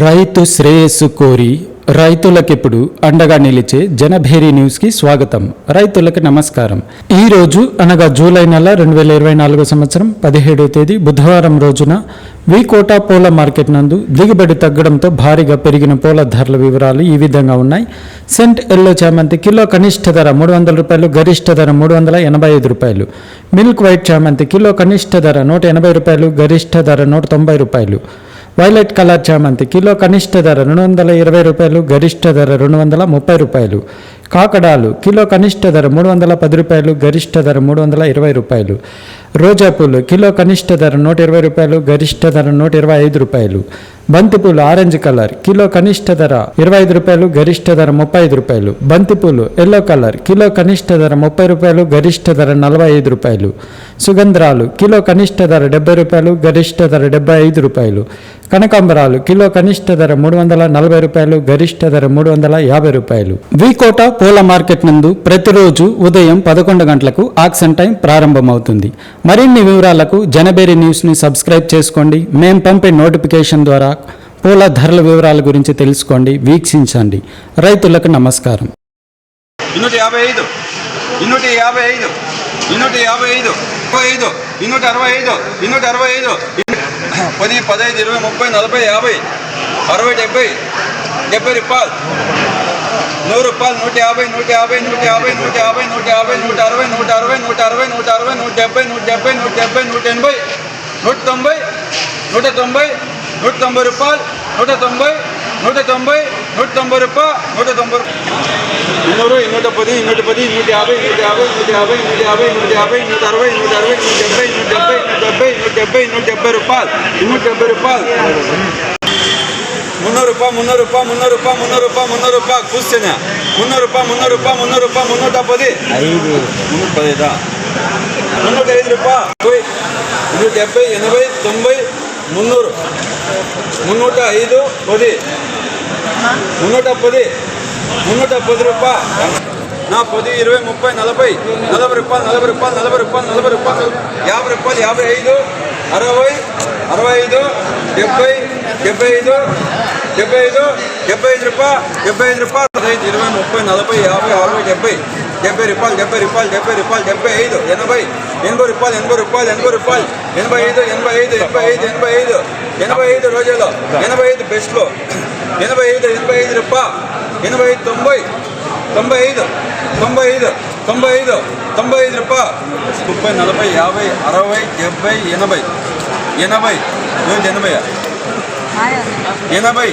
రైతు శ్రేయస్సు కోరి రైతులకిప్పుడు అండగా నిలిచే జనభేరి న్యూస్కి స్వాగతం. రైతులకు నమస్కారం. ఈ రోజు అనగా జూలై నెల రెండు వేల ఇరవై నాలుగో సంవత్సరం పదిహేడో తేదీ బుధవారం రోజున వికోటా పూల మార్కెట్ నందు దిగుబడి తగ్గడంతో భారీగా పెరిగిన పూల ధరల వివరాలు ఈ విధంగా ఉన్నాయి. సెంట్ ఎల్లో చామంతి కిలో కనిష్ట ధర మూడు వందల రూపాయలు గరిష్ట ధర మూడు వందల ఎనభై ఐదు రూపాయలు. మిల్క్ వైట్ చామంతి కిలో కనిష్ట ధర నూట ఎనభై రూపాయలు గరిష్ట ధర నూట తొంభై రూపాయలు. వైలెట్ కలర్ చామంతి కిలో కనిష్ట ధర రెండు వందల ఇరవై రూపాయలు గరిష్ట ధర రెండు వందల ముప్పై రూపాయలు. కాకడాలు కిలో కనిష్ట ధర మూడు వందల పది రూపాయలు గరిష్ట ధర మూడు వందల ఇరవై రూపాయలు. రోజా పూలు కిలో కనిష్ట ధర నూట ఇరవై రూపాయలు గరిష్ట ధర నూట ఇరవై ఐదు రూపాయలు. బంతిపూలు ఆరెంజ్ కలర్ కిలో కనిష్ట ధర ఇరవై ఐదు రూపాయలు గరిష్ట ధర ముప్పై ఐదు రూపాయలు. బంతిపూలు ఎల్లో కలర్ కిలో కనిష్ట ధర ముప్పై రూపాయలు గరిష్ట ధర నలభై ఐదు రూపాయలు. సుగంధరాలు కిలో కనిష్ట ధర డెబ్బై రూపాయలు గరిష్ట ధర డెబ్బై ఐదు రూపాయలు. కనకాంబరాలు కిలో కనిష్ట ధర మూడు వందల నలభై రూపాయలు గరిష్ట ధర మూడు వందల యాభై రూపాయలు. వికోట పూల మార్కెట్ నందు ప్రతిరోజు ఉదయం పదకొండు గంటలకు ఆక్సన్ టైం ప్రారంభమవుతుంది. మరిన్ని వివరాలకు జనబేరి న్యూస్ని సబ్స్క్రైబ్ చేసుకోండి. మేము పంపే నోటిఫికేషన్ ద్వారా పూల ధరల వివరాల గురించి తెలుసుకోండి. వీక్షించండి. రైతులకు నమస్కారం. ఇన్నూట యాభై ఐదు ఇన్నూట యాభై ఐదు ఇన్నూట యాభై ఐదు ముప్పై ఐదు ఇన్నూట అరవై ఐదు ఇన్నూట అరవై ఐదు పది పదహైదు ఇరవై ముప్పై నలభై యాభై అరవై డెబ్బై డెబ్బై రూపాయలు. నూరు రూపాయలు నూట యాభై నూట యాభై నూట యాభై నూట యాభై నూట యాభై నూట అరవై నూట అరవై నూట అరవై నూట అరవై నూట డెబ్బై నూట డెబ్బై నూట డెబ్బై నూట ఎనభై నూట తొంభై నూట తొంభై నూట తొంభై రూపాయలు నూట తొంభై నూట తొంభై నూట తొంభై రూపాయలు నూట తొంభై ಇನ್ನೂರು ಇನ್ನೂಟ ಪದಿ ಇನ್ನೂಟ ಪದಿ ಇನ್ನೂಟ ಯಾಭೈ ಇನ್ನೂಟ ಯಾಭೈ ಇನ್ನೂಟ ಯಾಭೈ ಇನ್ನೂಟ ಯಾಭೈ ಇನ್ನೂಟ ಯಾಭೈ ಇನ್ನೂಟ ಅರವೈ ಇನ್ನೂಟ ಅರವೈ ಇನ್ನೂಟ ಡెಬ್ಬೈ ಇನ್ನೂಟ ಡెಬ್ಬೈ ಇನ್ನೂಟ ಡెಬ್ಬೈ ಇನ್ನೂಟ ಡెಬ್ಬೈ ಇನ್ನೂಟ ಡెಬ್ಬೈ ರೂಪಾಯಿ ಇನ್ನೂಟ ಡెಬ್ಬೈ ರೂಪಾಯಿ முந்நூறுரூபா முந்நூறுரூபா முந்நூறுரூபா முந்நூறுரூபா முந்நூறுரூபா கூசுங்க முந்நூறுரூபா முந்நூறுரூபா முந்நூறுரூபா முந்நூற்றம்பது ஐந்து முந்நூற்றம்பது தான் முந்நூற்றி ஐந்து ரூபா போய் முந்நூற்றி డెబ్బై ఎనభై తొంభై మున్నూరు మున్నూట ఐదు పది మున్నూట పది మున్నూట పది రూపా నా పది ఇరవై ముప్పై నలభై నలభై రూపాయలు నలభై రూపాయలు నలభై రూపాయలు నలభై రూపాయలు యాభై రూపాయలు యాభై ఐదు అరవై అరవై ఐదు డెబ్బై డెబ్బై ఐదు డెబ్బై ఐదు డెబ్బై ఐదు రూపాయ డెబ్బై ఐదు రూపాయలు పదహైదు ఇరవై ముప్పై నలభై యాభై అరవై డెబ్బై డెబ్బై రూపాయలు డెబ్బై రూపాయలు డెబ్బై రూపాయలు డెబ్బై ఐదు ఎనభై ఎనభై రూపాయలు ఎనభై రూపాయలు ఎనభై రూపాయలు ఎనభై ఐదు ఎనభై ఐదు ఎనభై ఐదు ఎనభై ఐదు ఎనభై ఐదు రోజుల్లో ఎనభై ఐదు బెస్ట్లో ఎనభై ఐదు ఎనభై ఐదు రూపాయ ఎనభై ఐదు తొంభై తొంభై ఐదు తొంభై ఐదు తొంభై ఐదు తొంభై ఐదు రూపాయ ముప్పై నలభై యాభై అరవై డెబ్బై ఎనభై ఎనభై ఎనభై ఎనభై